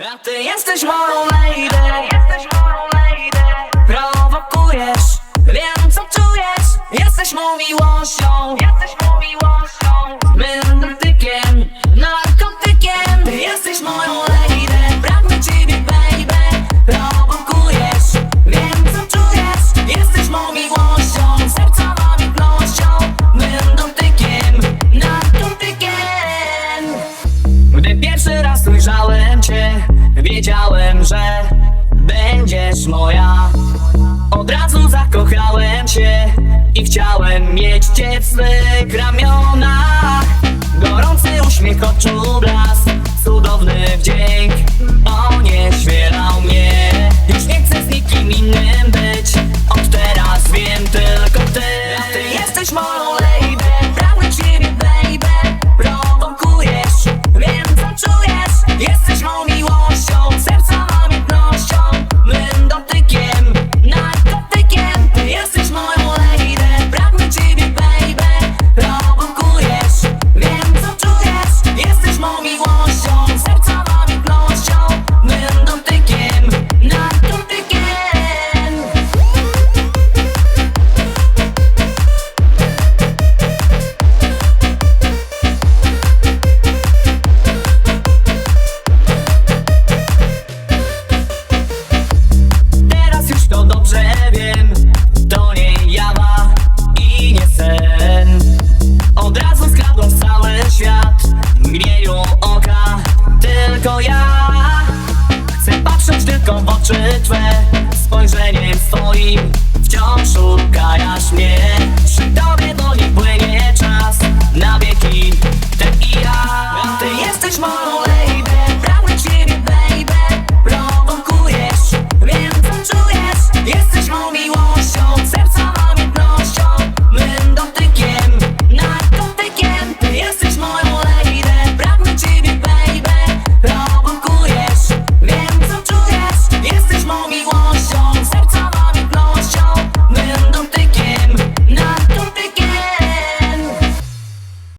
A ty jesteś moją lady, jesteś moją lady. Prowokujesz, wiem co czujesz. Jesteś mą miłością wiedziałem, że będziesz moja. Od razu zakochałem się i chciałem mieć cię w swych ramionach. Gorący uśmiech oczu blask, cudowny wdzięk, on świerał mnie. Już nie chcę z nikim innym być, od teraz wiem tylko ty. A ty jesteś moją lady, pragnę ciebie baby, prowokujesz, wiem co czujesz, jesteś mą miłością, cały świat. W mgnieniu oka Tylko ja. Chcę patrzeć tylko w oczy Twe. Spojrzeniem swoim Wciąż szukajasz mnie. Przy Tobie wolniej płynie czas Na wieki Ty i ja. Ty jesteś moją